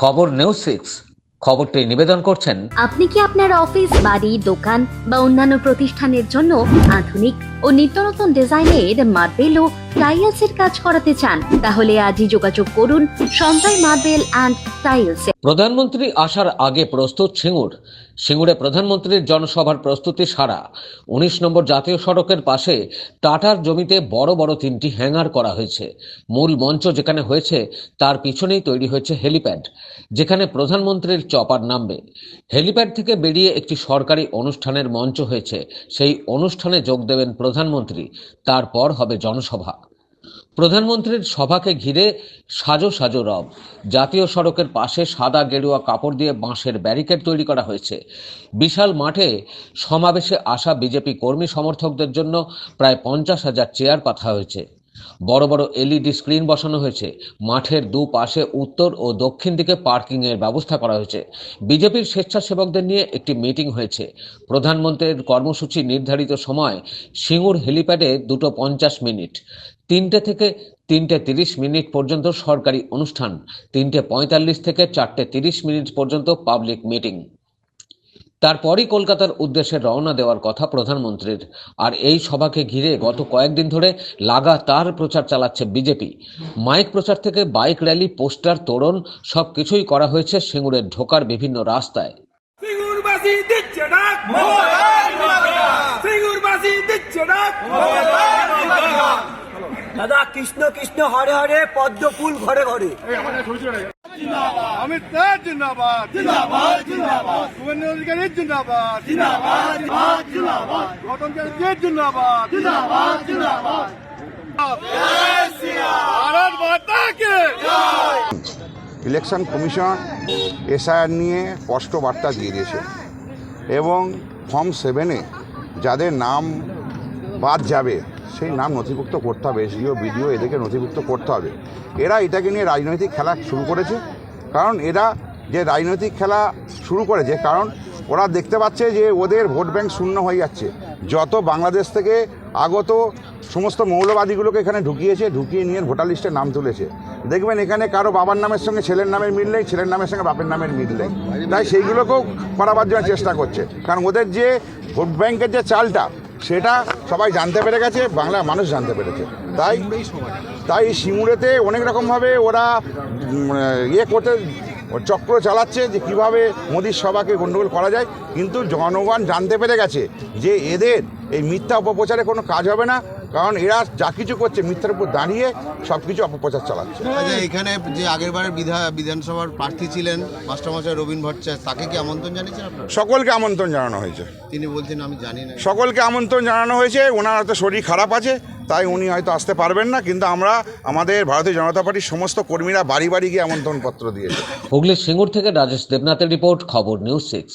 খবর news six. খবরটি নিবেদন করছেন আপনি কি আপনার অফিস, বাড়ি, দোকান বা অন্যান্য প্রতিষ্ঠানের জন্য আধুনিক ও নিত্য নতুন ডিজাইনের মার্বেল ও টাইলসের কাজ করাতে চান, তাহলে আজই যোগাযোগ করুন সঞ্জয় মার্বেল অ্যান্ড টাইলস প্রধানমন্ত্রী আসার আগে প্রস্তুত সিঙ্গুর। সিঙ্গুরে প্রধানমন্ত্রীর জনসভার প্রস্তুতি সারা। উনিশ নম্বর জাতীয় সড়কের পাশে টাটার জমিতে বড় বড় তিনটি হ্যাঙ্গার করা হয়েছে। মূল মঞ্চ যেখানে হয়েছে, তার পিছনেই তৈরি হয়েছে হেলিপ্যাড, যেখানে প্রধানমন্ত্রীর চপার নামবে। হেলিপ্যাড থেকে বেরিয়ে একটি সরকারি অনুষ্ঠানের মঞ্চ হয়েছে। সেই অনুষ্ঠানে যোগ দেবেন প্রধানমন্ত্রী। তারপর হবে জনসভা। প্রধানমন্ত্রীর সভাকে ঘিরে সাজো সাজো রব। জাতীয় সড়কের পাশে সাদা গেরুয়া কাপড় দিয়ে বাঁশের ব্যারিকেড তৈরি করা হয়েছে। বিশাল মাঠে সমাবেশে আসা বিজেপি কর্মী সমর্থকদের জন্য প্রায় পঞ্চাশ হাজার চেয়ার পাতা হয়েছে। বড় বড় এলইডি স্ক্রিন বসানো হয়েছে। মাঠের দুপাশে উত্তর ও দক্ষিণ দিকে পার্কিং এর ব্যবস্থা করা হয়েছে। বিজেপির স্বেচ্ছাসেবকদের নিয়ে একটি মিটিং হয়েছে। প্রধানমন্ত্রীর কর্মসূচি নির্ধারিত সময় সিঙ্গুর হেলিপ্যাডে দুটো পঞ্চাশ মিনিট। তিনটে থেকে তিনটে তিরিশ মিনিট পর্যন্ত সরকারি অনুষ্ঠান তিনটে পঁয়তাল্লিশ থেকে চারটে তিরিশ মিনিট পর্যন্ত পাবলিক মিটিং। তারপরই কলকাতার উদ্দেশ্যে রওনা দেওয়ার কথা প্রধানমন্ত্রীর। আর এই সভাকে ঘিরে গত কয়েকদিন ধরে লাগাতার প্রচার চালাচ্ছে বিজেপি। মাইক প্রচার থেকে বাইক র্যালি পোস্টার তোরণ সব কিছুই করা হয়েছে সিঙ্গুরের ঢোকার বিভিন্ন রাস্তায়। সিঙ্গুরবাসী দিচ্ছে ডাক সিঙ্গুরবাসী দিচ্ছে ডাক দাদা কৃষ্ণ কৃষ্ণ হরে হরে পদ্ম ফুল ঘরে ঘরে। অমিত শাহ জিন্দাবাদ। জিন্দাবাদ জিন্দাবাদ। শুভেন্দু অধিকারী জিন্দাবাদ। জিন্দাবাদ জিন্দাবাদ গৌতম চ্যাটার্জি জিন্দাবাদ। জিন্দাবাদ জিন্দাবাদ। ভারত মাতা কে ইলেকশন কমিশন এসআইআর নিয়ে স্পষ্ট বার্তা দিয়ে দিয়েছে। এবং ফর্ম সেভেনে যাদের নাম বাদ যাবে সেই নাম নথিভুক্ত করতে হবে, এসডিও, বিডিও, এদেরকে নথিভুক্ত করতে হবে। এরা এটাকে নিয়ে রাজনৈতিক খেলা শুরু করেছে। কারণ এরা যে রাজনৈতিক খেলা শুরু করেছে, কারণ ওরা দেখতে পাচ্ছে যে ওদের ভোট ব্যাংক শূন্য হয়ে যাচ্ছে। যত বাংলাদেশ থেকে আগত সমস্ত মৌলবাদীগুলোকে এখানে ঢুকিয়েছে, ঢুকিয়ে নিয়ে ভোটার লিস্টে নাম তুলেছে। দেখবেন এখানে কারও বাবার নামের সঙ্গে ছেলের নামের মিল নেই, ছেলের নামের সঙ্গে বাপের নামের মিল নেই। তাই সেইগুলোকেও করাবার জন্য চেষ্টা করছে। কারণ ওদের যে ভোট ব্যাংকের যে চালটা সেটা সবাই জানতে পেরে গেছে, বাংলার মানুষ জানতে পেরেছে। তাই তাই সিঙ্গুরেতে অনেক রকমভাবে ওরা ইয়ে করতে, চক্র চালাচ্ছে যে কীভাবে মোদীর সভাকে গণ্ডগোল করা যায়। কিন্তু জনগণ জানতে পেরে গেছে যে এদের এই মিথ্যা অপপ্রচারে কোনো কাজ হবে না। কারণ এরা যা কিছু করছে মিথ্যার উপর দাঁড়িয়ে সব কিছু অপপ্রচার চালাচ্ছে। আচ্ছা এখানে যে আগের বারের বিধা বিধানসভার প্রার্থী ছিলেন মাস্টারমশাই রবীন ভট্টাচার্য তাকে কি আমন্ত্রণ জানিয়েছেন আপনারা? সকলকে আমন্ত্রণ জানানো হয়েছে। তিনি বলছেন আমি জানি না। সকলকে আমন্ত্রণ জানানো হয়েছে ওনার হয়তো শরীর খারাপ আছে তাই উনি হয়তো আসতে পারবেন না কিন্তু আমরা আমাদের ভারতীয় জনতা পার্টির সমস্ত কর্মীরা বাড়ি বাড়ি গিয়ে আমন্ত্রণপত্র দিয়েছে। হুগলির সিঙ্গুর থেকে রাজেশ দেবনাথের রিপোর্ট খবর নিউজ সিক্স।